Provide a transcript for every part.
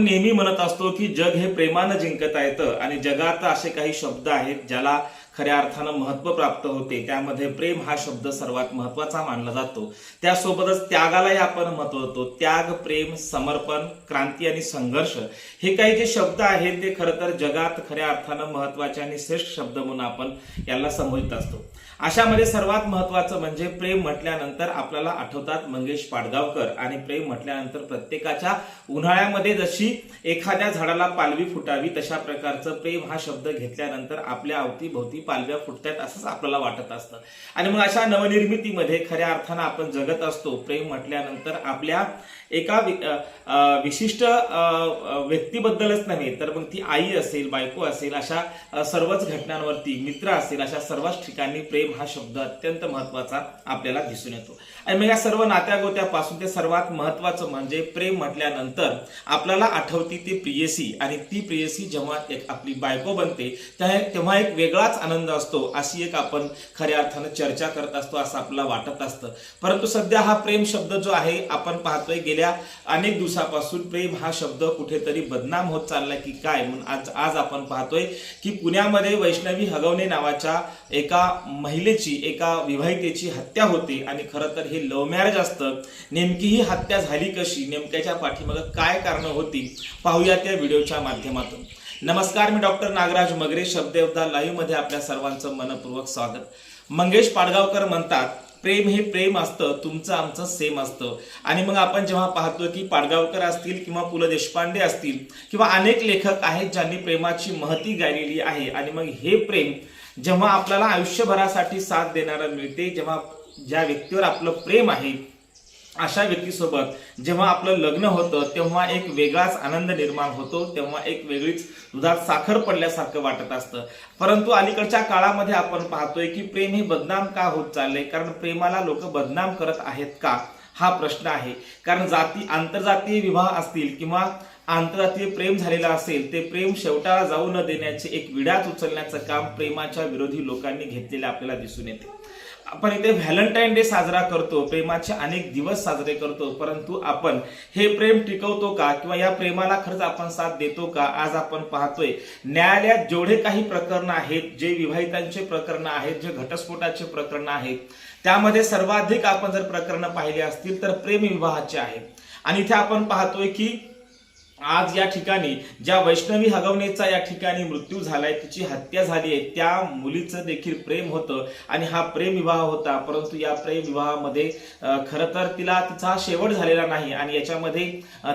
आपण नेहमी म्हणत असतो की जग हे प्रेमानं जिंकता येतं आणि जगात असे काही शब्द आहेत ज्याला खऱ्या अर्थानं महत्त्व प्राप्त होते. त्यामध्ये प्रेम हा शब्द सर्वात महत्त्वाचा मानला जातो. त्यासोबतच त्यागालाही आपण महत्त्व देतो. त्याग प्रेम समर्पण क्रांती आणि संघर्ष हे काही जे शब्द आहेत ते खरं तर जगात खऱ्या अर्थानं महत्त्वाचे आणि श्रेष्ठ शब्द म्हणून आपण याला संबोधित असतो. अशामध्ये सर्वात महत्वाचं म्हणजे प्रेम म्हटल्यानंतर आपल्याला आठवतात मंगेश पाडगावकर. आणि प्रेम म्हटल्यानंतर प्रत्येकाच्या उन्हाळ्यामध्ये जशी एखाद्या झाडाला पालवी फुटावी तशा प्रकारचं प्रेम हा शब्द घेतल्यानंतर आपल्या अवतीभोवती पालव्या फुटतात असंच आपल्याला वाटत असतं. आणि मग अशा नवनिर्मितीमध्ये खऱ्या अर्थानं आपण जगत असतो. प्रेम म्हटल्यानंतर आपल्या एका विशिष्ट व्यक्तीबद्दलच नव्हे तर मग ती आई असेल बायको असेल अशा सर्वच घटनांवरती मित्र असेल अशा सर्वच ठिकाणी प्रेम हा शब्द अत्यंत महत्त्वाचा आपल्याला दिसून येतो. आणि मग या सर्व नात्यागोत्यापासून ते सर्वात महत्वाचं म्हणजे प्रेम म्हटल्यानंतर आपल्याला आठवती ती प्रियसी आणि ती प्रियसी जेव्हा एक आपली बायको बनते तेव्हा एक वेगळाच आनंद असतो अशी एक आपण खऱ्या अर्थानं चर्चा करत असतो असं आपल्याला वाटत असतं. परंतु सध्या हा प्रेम शब्द जो आहे आपण पाहतोय गेल्या अनेक दिवसापासून प्रेम हा शब्द कुठेतरी बदनाम होत चाललाय की काय? म्हणून आज आज आपण पाहतोय की पुण्यामध्ये वैष्णवी हगवणे नावाच्या एका महिलेची एका विवाहितेची हत्या होते आणि खरं तर हे लव्ह मॅरेज असतं. नेमकी ही हत्या झाली कशी? नेमक्याच्या पाठीमागं काय कारणं होती? पाहूया त्या व्हिडिओच्या माध्यमातून. नमस्कार मी डॉक्टर नागराज मगरे शब्देवता लाईव्हमध्ये आपल्या सर्वांचं मनपूर्वक स्वागत. मंगेश पाडगावकर म्हणतात प्रेम हे प्रेम असतं तुमचं आमचं सेम असतं. आणि मग आपण जेव्हा पाहतो की पाडगावकर असतील किंवा पु ल देशपांडे असतील किंवा अनेक लेखक आहेत ज्यांनी प्रेमाची महती गायलेली आहे. आणि मग हे प्रेम जेव्हा आपल्याला आयुष्यभरासाठी साथ देणारा मिळते जेव्हा ज्या व्यक्तीवर आपलं प्रेम आहे अशा व्यक्तीसोबत जेव्हा आपलं लग्न होतं तेव्हा एक वेगळाच आनंद निर्माण होतो तेव्हा एक वेगळीच दुधात साखर पडल्यासारखं वाटत असतं. परंतु अलीकडच्या काळामध्ये आपण पाहतोय की प्रेम हे बदनाम का होत चाललंय? कारण प्रेमाला लोक बदनाम करत आहेत का? हा प्रश्न आहे. कारण जाती आंतरजातीय विवाह असतील किंवा आंतरजातीय प्रेम झालेलं असेल ते प्रेम शेवटाला जाऊ न देण्याचे एक विडाच उचलण्याचं काम प्रेमाच्या विरोधी लोकांनी घेतलेले आपल्याला दिसून येते. आपण इथे व्हॅलेंटाईन डे साजरा करतो प्रेमाचे अनेक दिवस साजरे करतो परंतु आपण हे प्रेम टिकवतो का किंवा या प्रेमाला खरंच आपण साथ देतो का? आज आपण पाहतोय न्यायालयात जेवढे काही प्रकरणं आहेत जे विवाहितांचे प्रकरणं आहेत जे घटस्फोटाचे प्रकरणं आहेत त्यामध्ये सर्वाधिक आपण जर प्रकरणं पाहिली असतील तर प्रेम विवाहाचे आहेत. आणि इथे आपण पाहतोय की आज या ठिकाणी ज्या वैष्णवी हगवणेचा या ठिकाणी मृत्यू झालाय तिची हत्या झाली आहे त्या मुलीचं देखील प्रेम होतं आणि हा प्रेम विवाह होता. परंतु या प्रेम विवाहामध्ये खरं तर तिला तिचा शेवट झालेला नाही आणि याच्यामध्ये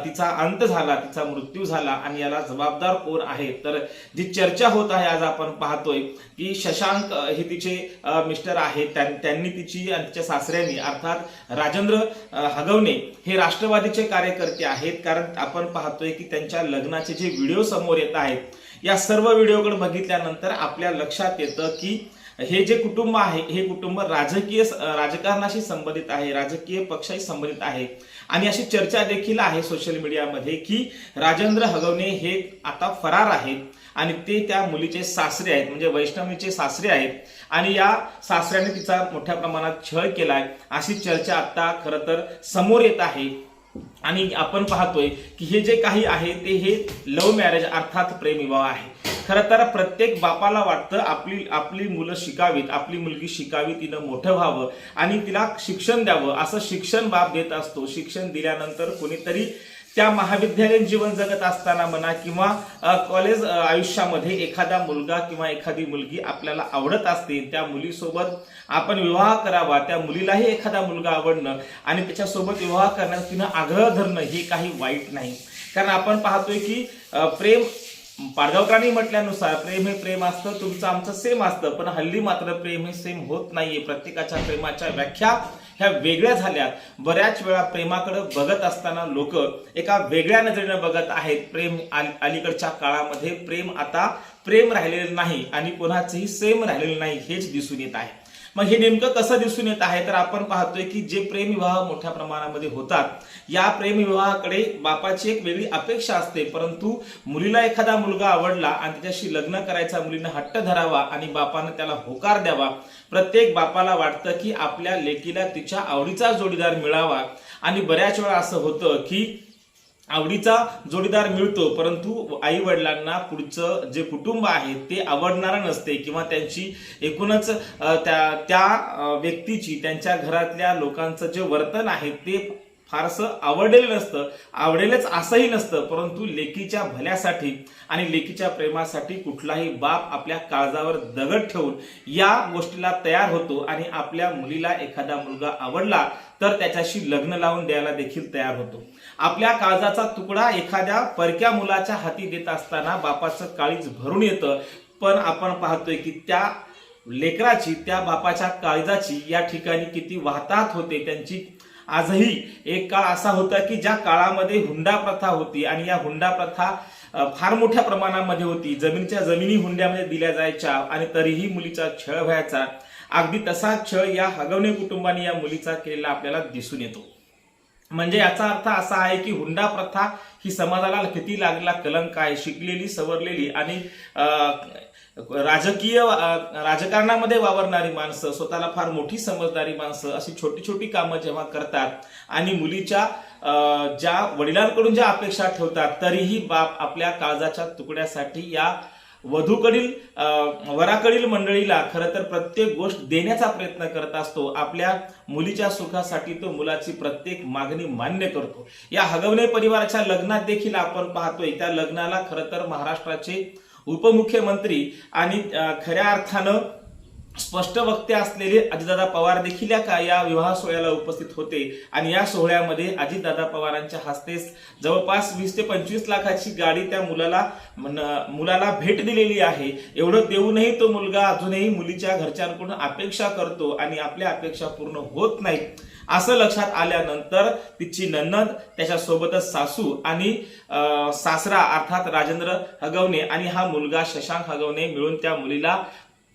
तिचा अंत झाला तिचा मृत्यू झाला आणि याला जबाबदार कोण आहे? तर जी चर्चा होत आहे आज आपण पाहतोय की शशांक हे तिचे मिस्टर आहेत. त्यां- त्यांनी तिची आणि तिच्या सासऱ्यांनी अर्थात राजेंद्र हगवणे हे राष्ट्रवादीचे कार्यकर्ते आहेत. कारण आपण पाहतोय की त्यांच्या लग्नाचे जे व्हिडिओ समोर येत आहेत या सर्व व्हिडिओकडे बघितल्यानंतर आपल्या लक्षात येतं की हे जे कुटुंब आहे हे कुटुंब राजकीय राजकारणाशी संबंधित आहे राजकीय पक्षाशी संबंधित आहे. आणि अशी चर्चा देखील आहे सोशल मीडियामध्ये की राजेंद्र हगवणे हे आता फरार आहेत आणि ते त्या मुलीचे सासरे आहेत म्हणजे वैष्णवीचे सासरे आहेत. आणि या सासऱ्याने तिचा मोठ्या प्रमाणात छळ केलाय. अशी चर्चा आता खरं तर समोर येत आहे. आणि आपण पाहतोय की हे जे काही आहे ते हे लव्ह मॅरेज अर्थात प्रेमविवाह आहे. खरं तर प्रत्येक बापाला वाटतं आपली आपली मुलं शिकावीत आपली मुलगी शिकावी तिनं मोठं व्हावं आणि तिला शिक्षण द्यावं. असं शिक्षण बाप देत असतो. शिक्षण दिल्यानंतर कोणीतरी त्या महाविद्यालयीन जीवन जगत असताना म्हणा किंवा कॉलेज आयुष्यामध्ये एखादा मुलगा किंवा एखादी मुलगी आपल्याला आवडत असते त्या मुलीसोबत आपण विवाह करावा त्या मुलीलाही एखादा मुलगा आवडणं आणि त्याच्यासोबत विवाह करण्यास तिनं आग्रह धरणं हे काही वाईट नाही. कारण आपण पाहतोय की प्रेम पाडगावकरांनी म्हटल्यानुसार प्रेम हे प्रेम असतं तुमचं आमचं सेम असतं पण हल्ली मात्र प्रेम हे सेम होत नाहीये. प्रत्येकाच्या प्रेमाच्या व्याख्या ह्या वेगळ्या झाल्या बऱ्याच वेळा प्रेमाकडे बघत असताना लोक एका वेगळ्या नजरेने बघत आहेत. प्रेम अलीकडच्या काळामध्ये प्रेम आता प्रेम राहिलेलं नाही आणि कोणाचंही सेम राहिलेलं नाही हेच दिसून येत आहे. मग हे नेमकं कसं दिसून येत आहे? तर आपण पाहतोय की जे प्रेमविवाह मोठ्या प्रमाणामध्ये होतात या प्रेमविवाहाकडे बापाची एक वेगळी अपेक्षा असते. परंतु मुलीला एखादा मुलगा आवडला आणि त्याच्याशी लग्न करायचा मुलीनं हट्ट धरावा आणि बापानं त्याला होकार द्यावा प्रत्येक बापाला वाटतं की आपल्या लेकीला तिच्या आवडीचा जोडीदार मिळावा. आणि बऱ्याच वेळा असं होतं की आवडीचा जोडीदार मिळतो परंतु आई वडिलांना पुढचं जे कुटुंब आहे ते आवडणारं नसते किंवा त्यांची एकूणच त्या त्या व्यक्तीची त्यांच्या घरातल्या लोकांचं जे वर्तन आहे ते फारसं आवडलेलं नसतं. आवडेलच असंही नसतं परंतु लेकीच्या भल्यासाठी आणि लेकीच्या प्रेमासाठी कुठलाही बाप आपल्या काळजावर दगड ठेवून या गोष्टीला तयार होतो आणि आपल्या मुलीला एखादा मुलगा आवडला तर त्याच्याशी लग्न लावून द्यायला देखील तयार होतो. आपल्या काळजाचा तुकडा एखाद्या परक्या मुलाच्या हाती देत असताना बापाचं काळीज भरून येतं. पण आपण पाहतोय की त्या लेकराची त्या बापाच्या काळजाची या ठिकाणी किती वाहतात होते त्यांची. आजही एक काळ असा होता की ज्या काळामध्ये हुंडा प्रथा होती आणि या हुंडा प्रथा फार मोठ्या प्रमाणामध्ये होती. जमीनच्या जमिनी हुंड्यामध्ये दिल्या जायच्या आणि तरीही मुलीचा छळ व्हायचा. अगदी तसा छळ या हगवणे कुटुंबाने या मुलीचा केलेला आपल्याला दिसून येतो. म्हणजे याचा अर्थ असा आहे की हुंडा प्रथा ही समाजाला किती लागलेला कलंक आहे शिकलेली सवरलेली आणि राजकीय राजकारणामध्ये वावरणारी माणसं स्वतःला फार मोठी समजणारी माणसं अशी छोटी छोटी कामं जेव्हा करतात आणि मुलीच्या ज्या वडिलांकडून ज्या अपेक्षा ठेवतात तरीही बाप आपल्या काळजाच्या तुकड्यासाठी या वधूकडील वराकडील मंडळीला खरं तर प्रत्येक गोष्ट देण्याचा प्रयत्न करत असतो. आपल्या मुलीच्या सुखासाठी तो मुलाची प्रत्येक मागणी मान्य करतो. या हगवणे परिवाराच्या लग्नात देखील आपण पाहतोय. त्या लग्नाला खरं तर महाराष्ट्राचे उपमुख्यमंत्री आणि खऱ्या अर्थानं स्पष्ट वक्ते असलेले अजितदादा पवार देखील या का- या विवाह सोहळ्याला उपस्थित होते. आणि या सोहळ्यामध्ये अजितदादा पवारांच्या हस्ते जवळपास वीस ते पंचवीस लाखाची गाडी त्या मुलाला मुलाला भेट दिलेली आहे. एवढं देऊनही तो मुलगा अजूनही मुलीच्या घरच्यांकडून अपेक्षा करतो आणि आपल्या अपेक्षा पूर्ण होत नाही. असं लक्षात आल्यानंतर तिची नन्नद त्याच्यासोबतच सासू आणि सासरा अर्थात राजेंद्र हगवणे आणि हा मुलगा शशांक हगवणे मिळून त्या मुलीला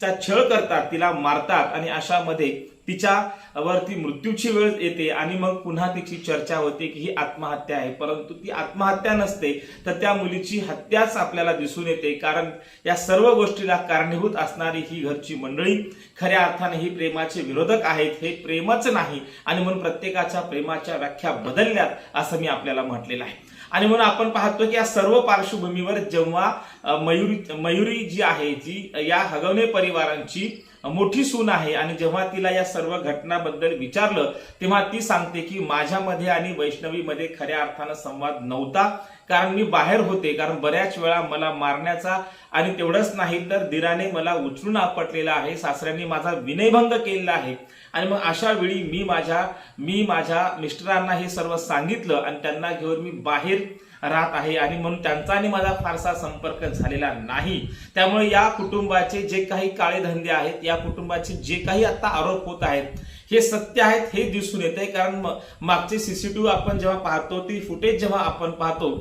चा छळ करतात तिला मारतात आणि अशामध्ये तिच्या वरती मृत्यूची वेळ येते आणि मग पुन्हा तिची चर्चा होते की ही आत्महत्या आहे. परंतु ती आत्महत्या नसते तर त्या मुलीची हत्याच आपल्याला दिसून येते. कारण या सर्व गोष्टीला कारणीभूत असणारी ही घरची मंडळी खऱ्या अर्थाने ही प्रेमाचे विरोधक आहेत. हे प्रेमच नाही आणि म्हणून प्रत्येकाच्या प्रेमाच्या व्याख्या बदलल्यात असं मी आपल्याला म्हटलेलं आहे. आणि म्हणून आपण पाहतो की या सर्व पार्श्वभूमीवर जेव्हा मयुरी मयुरी जी आहे जी या हगवणे परिवारांची मोठी सून आहे आणि जेव्हा तिला या सर्व घटनाबद्दल विचारलं तेव्हा ती सांगते की माझ्यामध्ये आणि वैष्णवीमध्ये खऱ्या अर्थानं संवाद नव्हता कारण मी बाहेर होते कारण बऱ्याच वेळा मला मारण्याचा आणि तेवढंच नाही तर दिराने मला उचलून आपटलेला आहे सासऱ्यांनी माझा विनयभंग केलेला आहे. आणि मग अशा वेळी मी माझ्या मी माझ्या मिस्टरांना हे सर्व सांगितलं आणि त्यांना घेऊन मी बाहेर राहत आहे आणि म्हणून त्यांचा आणि माझा फारसा संपर्क झालेला नाही. त्यामुळे या कुटुंबाचे जे काही काळे धंदे आहेत या कुटुंबाचे जे काही आता आरोप होत आहेत हे सत्य आहेत हे दिसून येते कारण मागचे सीसीटीव्ही आपण जेव्हा पाहतो ती फुटेज जेव्हा आपण पाहतो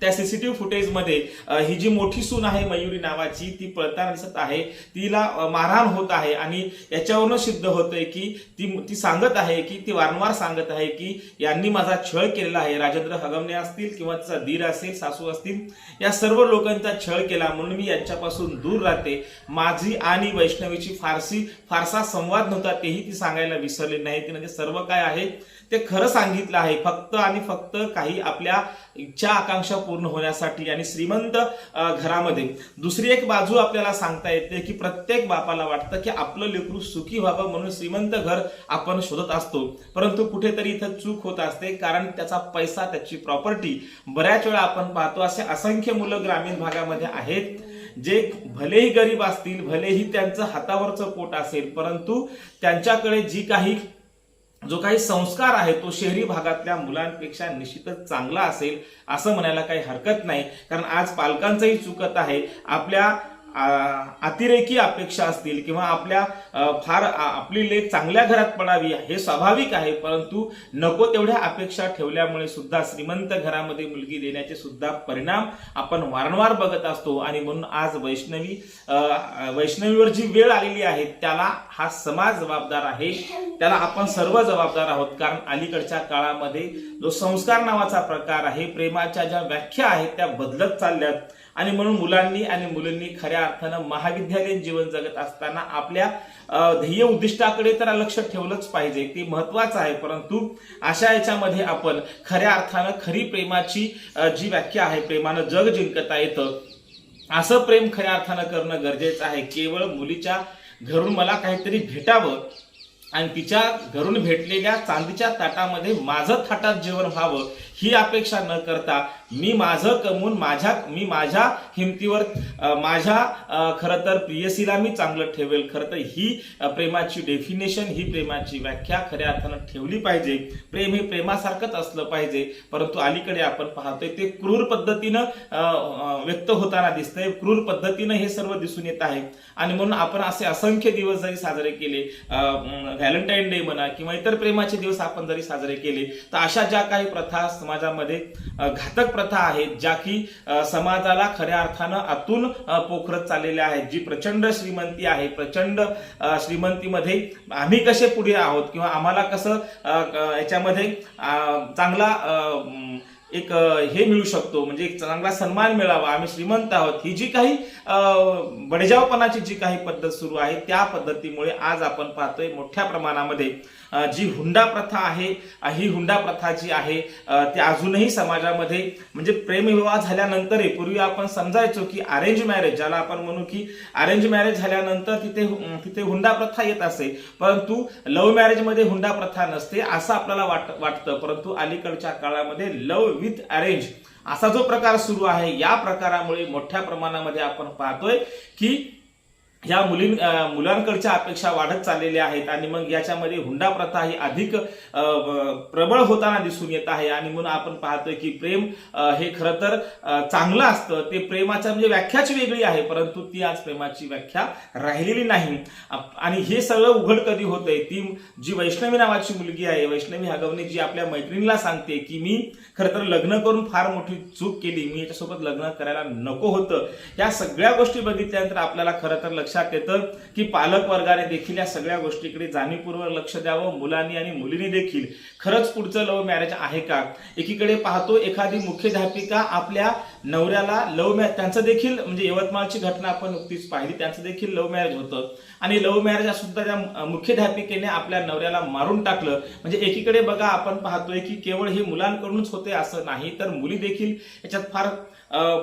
त्या सीसीटीव्ही फुटेजमध्ये ही जी मोठी सून आहे मयुरी नावाची ती पळताना दिसत आहे. तिला मारहाण होत आहे आणि याच्यावरून सिद्ध होतंय की ती ती सांगत आहे की ती वारंवार सांगत आहे की यांनी माझा छळ केलेला आहे. राजेंद्र हगमने असतील किंवा तिचा दीर असेल सासू असतील या सर्व लोकांचा छळ केला. म्हणून मी यांच्यापासून दूर राहते. माझी आणि वैष्णवीची फारसी फारसा संवाद नव्हता तेही ती सांगायला विसरले नाही. ती म्हणजे सर्व काय आहे? ते खरं सांगितलं आहे. फक्त आणि फक्त काही आपल्या इच्छा आकांक्षा पूर्ण होण्यासाठी आणि श्रीमंत घरामध्ये. दुसरी एक बाजू आपल्याला सांगता येते की प्रत्येक बापाला वाटतं की आपलं लेकरू सुखी व्हावं म्हणून श्रीमंत घर आपण शोधत असतो. परंतु कुठेतरी इथं चूक होत असते कारण त्याचा पैसा त्याची प्रॉपर्टी बऱ्याच वेळा आपण पाहतो असे असंख्य मुलं ग्रामीण भागामध्ये आहेत जे भलेही गरीब असतील भलेही त्यांचं हातावरचं पोट असेल परंतु त्यांच्याकडे जी काही जो काही संस्कार आहे तो शहरी भागातल्या मुलांपेक्षा निश्चितच चांगला असेल असं म्हणायला काही हरकत नाही. कारण आज पालकांचंही चुकत आहे. आपल्या अतिरेकी अपेक्षा असतील किंवा आपल्या फार आपली लेख चांगल्या घरात पडावी हे स्वाभाविक आहे परंतु नको तेवढ्या अपेक्षा ठेवल्यामुळे सुद्धा श्रीमंत घरामध्ये मुलगी देण्याचे सुद्धा परिणाम आपण वारंवार बघत असतो. आणि म्हणून आज वैष्णवी वैष्णवीवर जी वेळ आलेली आहे त्याला हा समाज जबाबदार आहे. त्याला आपण सर्व जबाबदार आहोत कारण अलीकडच्या काळामध्ये जो संस्कार नावाचा प्रकार आहे प्रेमाच्या ज्या व्याख्या आहेत त्या बदलत चालल्यात. आणि म्हणून मुलांनी आणि मुलींनी खऱ्या अर्थानं महाविद्यालयीन जीवन जगत असताना आपल्या ध्येय उद्दिष्टाकडे तर लक्ष ठेवलंच पाहिजे. ते महत्वाचं आहे. परंतु अशा याच्यामध्ये आपण खऱ्या अर्थानं खरी प्रेमाची जी व्याख्या आहे प्रेमानं जग जिंकता येतं. असं प्रेम खऱ्या अर्थानं करणं गरजेचं आहे. केवळ मुलीच्या घरून मला काहीतरी भेटावं आणि तिच्या घरून भेटलेल्या चांदीच्या ताटामध्ये माझं थाटात जेवण व्हावं ही अपेक्षा न करता मी माझं कमवून माझ्या मी माझ्या हिमतीवर माझ्या खरं तर प्रियसीला मी चांगलं ठेवेल. खरं तर ही प्रेमाची डेफिनेशन ही प्रेमाची व्याख्या खऱ्या अर्थानं ठेवली पाहिजे. प्रेम हे प्रेमासारखंच असलं पाहिजे. परंतु अलीकडे आपण पाहतोय ते क्रूर पद्धतीनं व्यक्त होताना दिसतंय. क्रूर पद्धतीनं हे सर्व दिसून येत आहे. आणि म्हणून आपण असे असंख्य दिवस जरी साजरे केले व्हॅलेंटाईन डे म्हणा किंवा इतर प्रेमाचे दिवस आपण जरी साजरे केले तर अशा ज्या काही प्रथा समाजामध्ये घातक प्रथा आहेत ज्या की समाजाला खऱ्या अर्थानं आतून पोखरत चाललेल्या आहेत. जी प्रचंड श्रीमंती आहे प्रचंड श्रीमंतीमध्ये आम्ही कसे पुढे आहोत? किंवा आम्हाला कसं याच्यामध्ये चांगला अ, एक हे मिळू शकतो. म्हणजे एक चांगला सन्मान मिळावा. आम्ही श्रीमंत आहोत. ही जी काही बडजावपणाची बडेजावपणाची जी काही पद्धत सुरू आहे त्या पद्धतीमुळे आज आपण पाहतोय मोठ्या प्रमाणामध्ये जी हुंडा प्रथा आहे ही हुंडा प्रथा जी आहे ती अजूनही समाजामध्ये म्हणजे प्रेमविवाह झाल्यानंतरही पूर्वी आपण समजायचो की अरेंज मॅरेज ज्याला आपण म्हणू की अरेंज मॅरेज झाल्यानंतर तिथे तिथे हुंडा प्रथा येत असे. परंतु लव्ह मॅरेजमध्ये हुंडा प्रथा नसते असं आपल्याला वाट वाटतं. परंतु अलीकडच्या काळामध्ये लव्ह विथ अरेंज असा जो प्रकार सुरू आहे या प्रकारामुळे मोठ्या प्रमाणामध्ये आपण पाहतोय की या मुली मुलांकडच्या अपेक्षा वाढत चाललेल्या आहेत आणि मग याच्यामध्ये हुंडा प्रथा ही अधिक प्रबळ होताना दिसून येत आहे. आणि म्हणून आपण पाहतोय की प्रेम हे खरं तर चांगलं असतं. ते प्रेमाच्या म्हणजे व्याख्याच वेगळी आहे परंतु ती आज प्रेमाची व्याख्या राहिलेली नाही. आणि हे सगळं उघड कधी होतंय? ती जी वैष्णवी नावाची मुलगी आहे वैष्णवी हगवणे जी आपल्या मैत्रिणीला सांगते की मी खरं तर लग्न करून फार मोठी चूक केली. मी याच्यासोबत लग्न करायला नको होतं. या सगळ्या गोष्टी बघितल्यानंतर आपल्याला खरं तर लक्षात येतं की पालक वर्गाने देखील या सगळ्या गोष्टीकडे जाणीवपूर्वक लक्ष द्यावं. मुलांनी आणि मुलींनी देखील. खरंच पुढचं लव्ह मॅरेज आहे का? एकीकडे पाहतो एखादी मुख्याध्यापिका आपल्या नवऱ्याला लव्ह मॅरेज त्यांचं देखील म्हणजे यवतमाळची घटना आपण नुकतीच पाहिली त्यांचं देखील लव्ह मॅरेज होतं. आणि लव्ह मॅरेज सुद्धा त्या मुख्याध्यापिकेने आपल्या नवऱ्याला मारून टाकलं. म्हणजे एकीकडे बघा आपण पाहतोय की केवळ हे मुलांकडूनच होते असं नाही तर मुली देखील याच्यात फार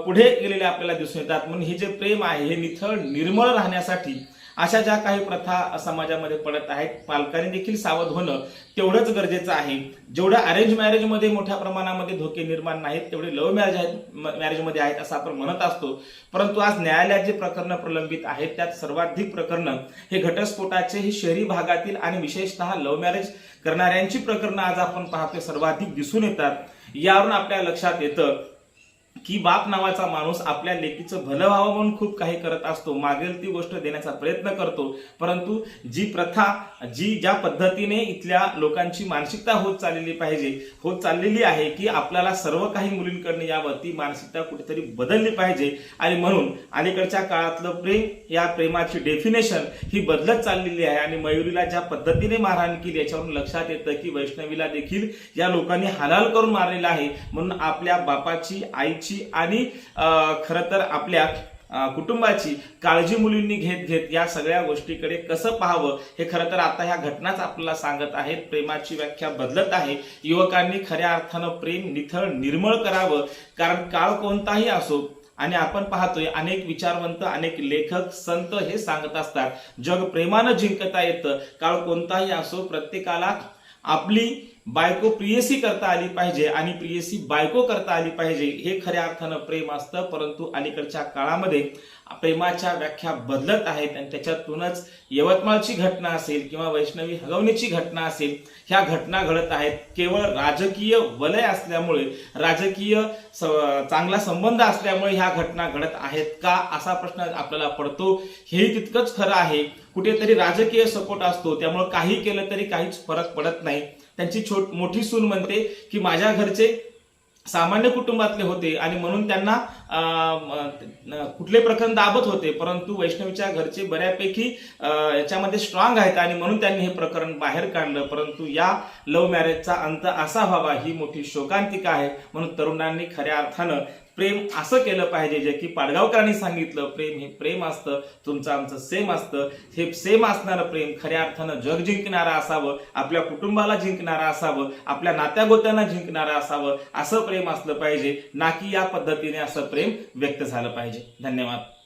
पुढे गेलेले आपल्याला दिसून येतात. म्हणून हे जे प्रेम आहे हे निथळ निर्मळ करण्यासाठी अशा ज्या काही प्रथा समाजामध्ये पडत आहेत पालकांनी देखील सावध होणं तेवढंच गरजेचं आहे. जेवढं अरेंज मॅरेजमध्ये मोठ्या प्रमाणामध्ये धोके निर्माण नाहीत तेवढे लव्ह मॅरेज आहेत मॅरेजमध्ये आहेत असं आपण म्हणत असतो. परंतु आज न्यायालयात जे प्रकरणं प्रलंबित आहेत त्यात सर्वाधिक प्रकरणं हे घटस्फोटाचे हे शहरी भागातील आणि विशेषतः लव्ह मॅरेज करणाऱ्यांची प्रकरणं आज आपण पाहतोय सर्वाधिक दिसून येतात. यावरून आपल्या लक्षात येतं की बाप नावाचा माणूस आपल्या लेकीचं भलं व्हावं म्हणून खूप काही करत असतो मागेल ती गोष्ट देण्याचा प्रयत्न करतो. परंतु जी प्रथा जी ज्या पद्धतीने इथल्या लोकांची मानसिकता होत चाललेली पाहिजे होत चाललेली आहे की आपल्याला सर्व काही मुलींकडनं यावं ती मानसिकता कुठेतरी बदलली पाहिजे. आणि म्हणून अलीकडच्या काळातलं प्रेम या प्रेमाची डेफिनेशन ही बदलत चाललेली आहे. आणि मयुरीला ज्या पद्धतीने मारहाण केली याच्यावरून लक्षात येतं की वैष्णवीला देखील या लोकांनी हलाल करून मारलेलं आहे. म्हणून आपल्या बापाची आईची आणि खरं तर आपल्या कुटुंबाची काळजी मुलींनी घेत घेत या सगळ्या गोष्टीकडे कसं पाहावं हे खरं तर आता ह्या घटनाच आपल्याला सांगत आहेत. प्रेमाची व्याख्या बदलत आहे. युवकांनी खऱ्या अर्थानं प्रेम निथळ निर्मळ करावं. कारण काळ कोणताही असो आणि आपण पाहतोय अनेक विचारवंत अनेक लेखक संत हे सांगत असतात जग प्रेमानं जिंकता येतं. काळ कोणताही असो प्रत्येकाला आपली बायको प्रियसी करता आली पाहिजे आणि प्रियसी बायको करता आली पाहिजे हे खऱ्या अर्थानं प्रेम असतं. परंतु अलीकडच्या काळामध्ये प्रेमाच्या व्याख्या बदलत आहेत आणि त्याच्यातूनच यवतमाळची घटना असेल किंवा वैष्णवी हगवणीची घटना असेल ह्या घटना घडत आहेत. केवळ राजकीय वलय असल्यामुळे राजकीय स- चांगला संबंध असल्यामुळे ह्या घटना घडत आहेत का असा प्रश्न आपल्याला पडतो हे तितकंच खरं आहे. कुठेतरी राजकीय सपोर्ट असतो त्यामुळे काही केलं तरी काहीच फरक पडत नाही. त्यांची छोट मोठी सून म्हणते की माझ्या घरचे सामान्य कुटुंबातले होते आणि म्हणून त्यांना अं, कुठले प्रकरण दाबत होते परंतु वैष्णवीच्या घरचे बऱ्यापैकी याच्यामध्ये स्ट्रॉंग आहेत आणि म्हणून त्यांनी हे प्रकरण बाहेर काढलं. परंतु या लव्ह मॅरेजचा अंत असा व्हावा ही मोठी शोकांतिका आहे म्हणून तरुणांनी खऱ्या अर्थानं प्रेम असं केलं पाहिजे जे की पाडगावकरांनी सांगितलं प्रेम हे प्रेम असतं तुमचं आमचं सेम असतं. हे सेम असणारं प्रेम खऱ्या अर्थानं जग जिंकणारं असावं आपल्या कुटुंबाला जिंकणारं असावं आपल्या नात्यागोत्यांना जिंकणारं असावं असं प्रेम असलं पाहिजे ना की या पद्धतीने असं प्रेम व्यक्त झालं पाहिजे. धन्यवाद.